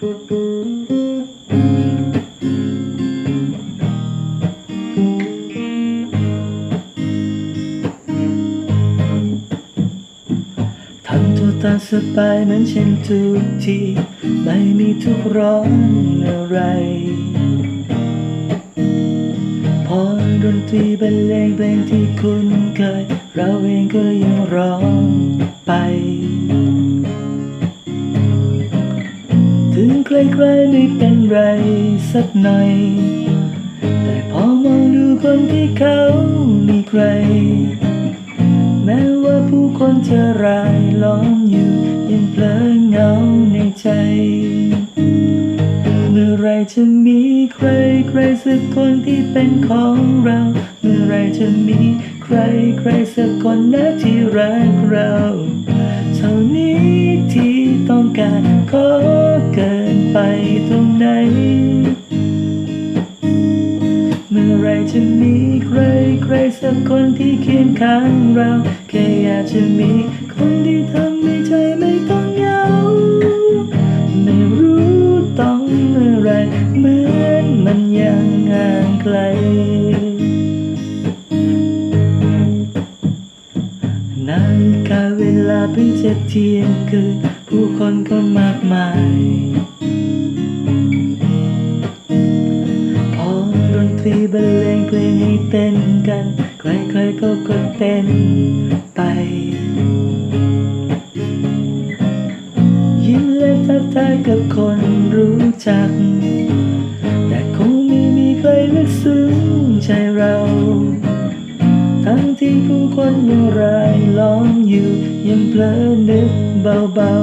ทำตัวตามสบายเหมือนเช่นทุกทีไม่มีทุกข์ร้อนอะไร พอดนตรีบรรเลงเพลงที่คุ้นเคย เราเองก็ยังร้องไป ใครไม่เป็นไรสักหน่อย แต่พอมองดูคนที่เขามีใคร แม้ว่าผู้คนจะรายล้อมอยู่ยังเพลินเหงาในใจ เมื่อไรจะมีใครใครสักคนที่เป็นของเรา เมื่อไรจะมีใครใครสักคนนะที่รักเรา เท่านี้ที่ต้องการขอเกินไปตรงไหน เมื่อไรจะมีใครใครสักคนที่เคียงข้างเราแค่อยากจะมีคนที่ทำให้ใจไม่ต้องเหงาไม่รู้ต้องเมื่อไรเหมือนมันยังห่างไกล เวลาเพิ่งจะเที่ยงคืนผู้คนก็มากมาย พอดนตรีบรรเลงเพลงให้เต้นกัน ใครๆก็กดเต้นไปยิ้มและทักทายกับคนรู้จัก แต่คงไม่มีใครลึกซึ้งใจเรา งผู้คนยังรายล้อมอยู่ ยังเพลินนึกเบา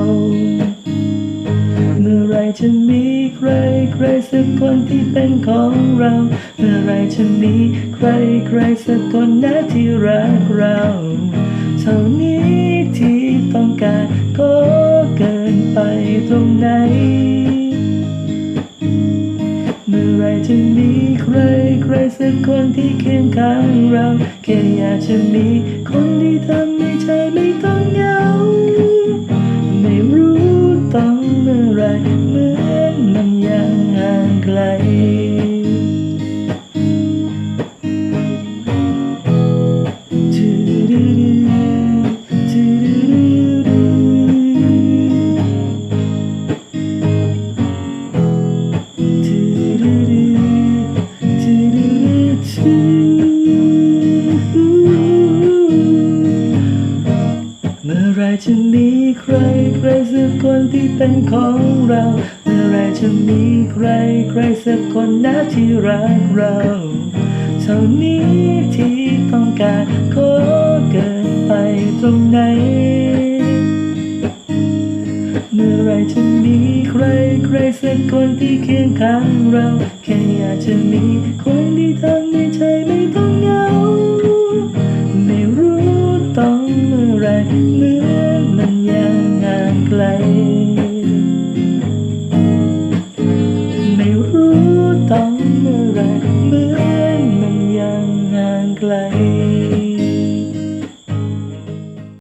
ๆ เมื่อไรจะมีใครใครสักคนที่เป็นของเรา เมื่อไรจะมีใครใครสักคนนะที่รักเราเท่านี้ที่ต้องการก็เกินไปตรงไหน จะมีใครใครสักคนที่เคียงข้างเราแค่อยากจะมีคนที่ทำให้ใจไม่ต้องเหงาไม่รู้ต้องเมื่อไรเหมือนมันยังห่างไกลเที่เป็นของเรา เมื่อไรจะมีใครใครสักคนนะที่รักเราเท่านี้ที่ต้องการขอเกินไปตรงไหน เมื่อไรจะมีใครใครสักคนที่เคียงข้างเรา แค่อยากจะมีคน